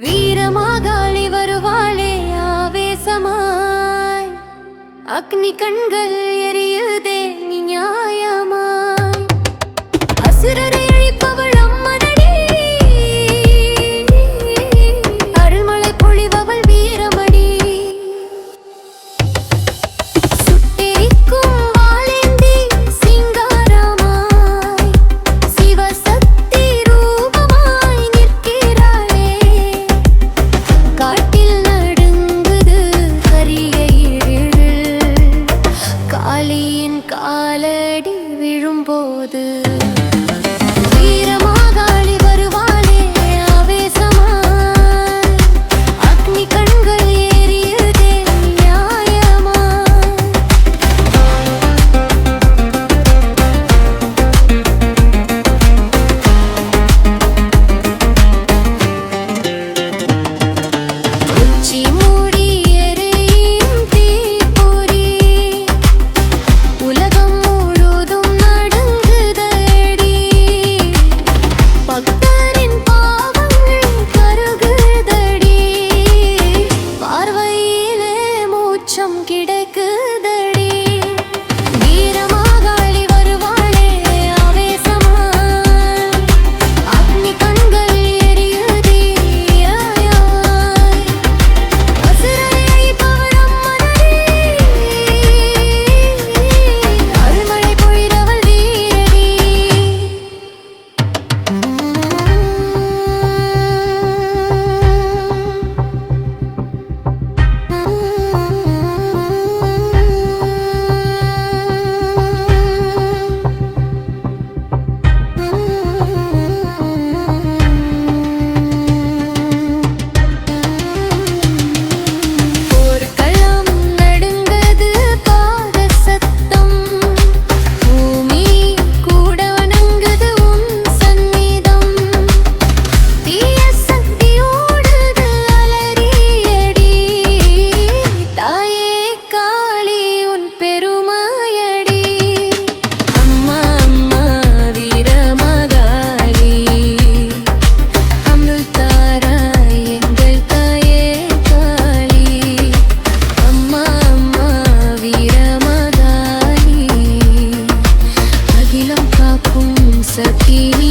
வீரமாகாளி வருவாளே ஆவேசமாய். அக்னி கண்கள் எரியுதே நீ காலியின் காலடி விழும்போது கிடை காக்கும் சகியடி